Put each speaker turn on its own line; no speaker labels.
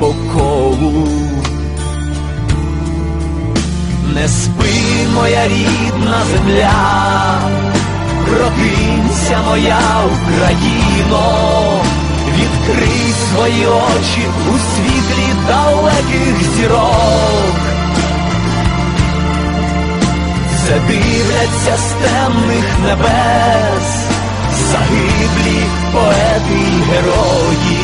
по колу. Не спи, моя рідна земля, прокинься, моя Україно, відкрий свої очі у світлі далеких зірок. Це дивляться з темних небес, загиблі поети й герої,